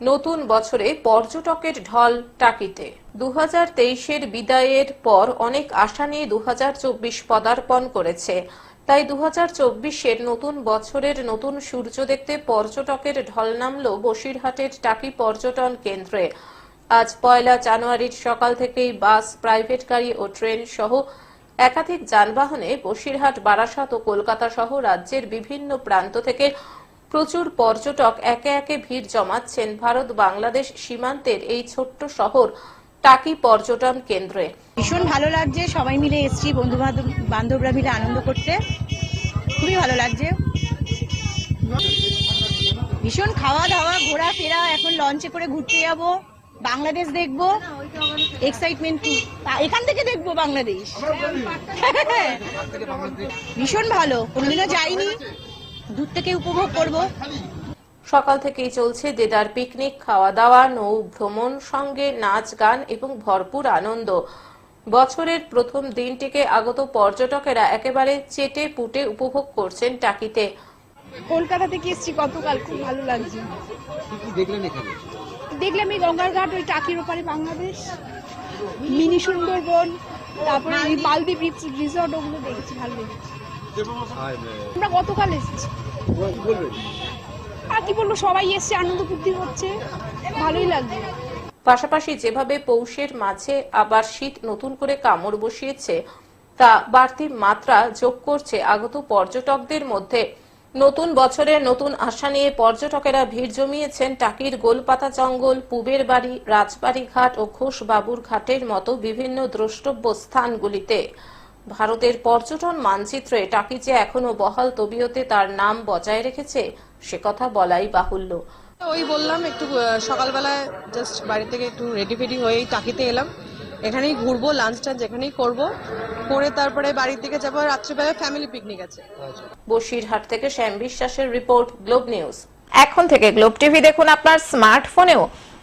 নতুন বছরে পর্যটকের ঢল টাকিতে। দু হাজার তেইশের বিদায়ের পর অনেক আশা নিয়ে দু হাজার চব্বিশ পদার্পণ করেছে। তাই দু হাজার চব্বিশের নতুন বছরের নতুন সূর্য দেখতে পর্যটকের ঢল নামল বসিরহাটের টাকি পর্যটন কেন্দ্রে। আজ পয়লা জানুয়ারির সকাল থেকেই বাস, প্রাইভেট গাড়ি ও ট্রেন সহ একাধিক যানবাহনে বসিরহাট, বারাসাত ও কলকাতা সহ রাজ্যের বিভিন্ন প্রান্ত থেকে প্রচুর পর্যটক একে একে ভিড় জমাচ্ছেন ভারত বাংলাদেশ সীমান্তের এই ছোট্ট শহর টাকি পর্যটন কেন্দ্রে। ভীষণ ভালো লাগছে, সবাই মিলে এসছি বন্ধু বান্ধবরা মিলে আনন্দ করতে। খুবই ভালো লাগছে। ভীষণ খাওয়া দাওয়া ঘোরাফেরা, এখন লঞ্চে করে ঘুরতে যাব, বাংলাদেশ দেখব এক্সাইটমেন্ট এখান থেকে দেখব বাংলাদেশ। ভীষণ ভালো, কোনোদিনও যাইনি। দূর থেকে উপভোগ করব। সকাল থেকেই চলছে দেদার পিকনিক খাওয়া দাওয়া নৌ ভ্রমণ সঙ্গে নাচ গান এবং ভরপুর আনন্দ। বছরের প্রথম দিনটিকে আগত পর্যটকেরা একেবারে চেটে পুটে উপভোগ করছেন টাকিতে। কলকাতা থেকে এসেছি? গতকাল খুব ভালো লাগছে। কি কি দেখলেন এখানে? দেখলাম এই গঙ্গার ঘাট ওই টাকির ওপারে বাংলাদেশ মিনি সুন্দরবন তারপরে মালদ্বীপ। রিসর্ট ওগুলো দেখছি ভালো লেগেছে। আমরা গতকাল এসেছি। আর কি বলব সবাই এসছে আনন্দ ফুর্তি হচ্ছে ভালোই লাগছে পাশাপাশি যেভাবে পৌষের মাঝে আবার শীত নতুন করে কামড় বসিয়েছে তা বাড়তি মাত্রা যোগ করছে আগত পর্যটকদের মধ্যে। নতুন বছরের নতুন আশা নিয়ে পর্যটকেরা ভিড় জমিয়েছেন টাকির গোলপাতা জঙ্গল পুবের বাড়ি রাজবাড়ি ঘাট ও ঘোষ বাবুর ঘাটের মতো বিভিন্ন দ্রষ্টব্য স্থানগুলিতে। ভারতের পর্যটন মানচিত্রে টাকি যে এখনও বহাল তবিয়তে তার নাম বজায় রেখেছে সে কথা বলাই বাহুল্য। ওই বললাম একটু সকালবেলায় জাস্ট বাড়ি থেকে একটু রেডি ফেডি হয়েই টাকিতে এলাম। এখানেই ঘুরবো লাঞ্চ টাঞ্চ এখানেই করব। করে তারপরে বাড়ির দিকে যাব রাত্রিবেলায় ফ্যামিলি পিকনিক আছে। বসিরহাট থেকে শ্যাম বিশ্বাসের রিপোর্ট গ্লোব নিউজ। এখন থেকে গ্লোব টিভি দেখুন আপনার স্মার্টফোনেও